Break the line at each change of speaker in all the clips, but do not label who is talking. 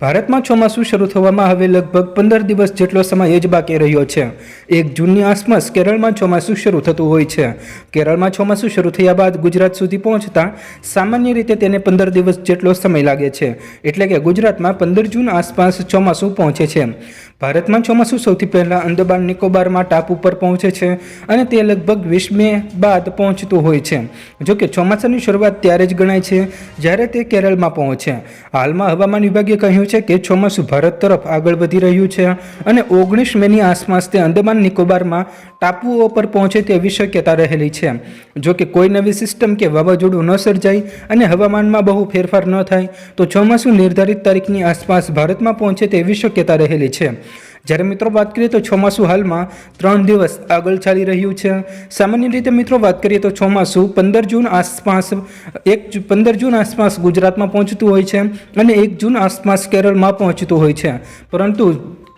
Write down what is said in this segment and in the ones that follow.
ભારતમાં ચોમાસું શરૂ થવામાં હવે લગભગ પંદર દિવસ જેટલો સમય જ બાકી રહ્યો છે. એક જૂનની આસપાસ કેરળમાં ચોમાસું શરૂ થતું હોય છે. કેરળમાં ચોમાસું શરૂ થયા બાદ ગુજરાત સુધી પહોંચતા સામાન્ય રીતે તેને પંદર દિવસ જેટલો સમય લાગે છે. એટલે કે ગુજરાતમાં પંદર જૂન આસપાસ ચોમાસું પહોંચે છે. ભારતમાં ચોમાસું સૌથી પહેલાં અંદમાન નિકોબારમાં ટાપ ઉપર પહોંચે છે અને તે લગભગ વીસ મે બાદ પહોંચતું હોય છે. જોકે ચોમાસાની શરૂઆત ત્યારે જ ગણાય છે જ્યારે તે કેરળમાં પહોંચે. હાલમાં હવામાન વિભાગે કહ્યું છે કે ચોમાસું ભારત તરફ આગળ વધી રહ્યું છે અને ઓગણીસ મેની આસપાસ તે અંદમાન નિકોબારમાં ટાપુઓ પર પહોંચે તેવી શક્યતા રહેલી છે. જોકે કોઈ નવી સિસ્ટમ કે વાવાઝોડું ન સર્જાય અને હવામાનમાં બહુ ફેરફાર ન થાય, તો ચોમાસું નિર્ધારિત તારીખની આસપાસ ભારતમાં પહોંચે તેવી શક્યતા રહેલી છે. જ્યારે મિત્રો વાત કરીએ તો ચોમાસું હાલમાં ત્રણ દિવસ આગળ ચાલી રહ્યું છે. સામાન્ય રીતે મિત્રો વાત કરીએ તો ચોમાસું પંદર જૂન આસપાસ, એક પંદર જૂન આસપાસ ગુજરાતમાં પહોંચતું હોય છે અને એક જૂન આસપાસ કેરળમાં પહોંચતું હોય છે. પરંતુ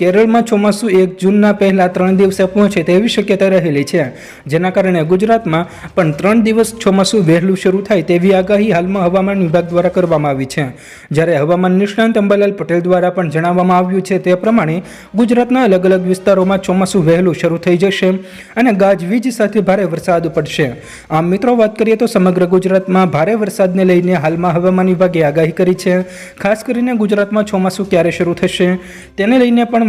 કેરળમાં ચોમાસું એક જૂનના પહેલાં ત્રણ દિવસે પહોંચે તેવી શક્યતા રહેલી છે. જેના કારણે ગુજરાતમાં પણ ત્રણ દિવસ ચોમાસું વહેલું શરૂ થાય તેવી આગાહી હાલમાં હવામાન વિભાગ દ્વારા કરવામાં આવી છે. જ્યારે હવામાન નિષ્ણાંત અંબાલાલ પટેલ દ્વારા પણ જણાવવામાં આવ્યું છે તે પ્રમાણે ગુજરાતના અલગ અલગ વિસ્તારોમાં ચોમાસું વહેલું શરૂ થઈ જશે અને ગાજવીજ સાથે ભારે વરસાદ પડશે. આમ મિત્રો, વાત કરીએ તો સમગ્ર ગુજરાતમાં ભારે વરસાદને લઈને હાલમાં હવામાન વિભાગે આગાહી કરી છે. ખાસ કરીને ગુજરાતમાં ચોમાસું ક્યારે શરૂ થશે તેને લઈને પણ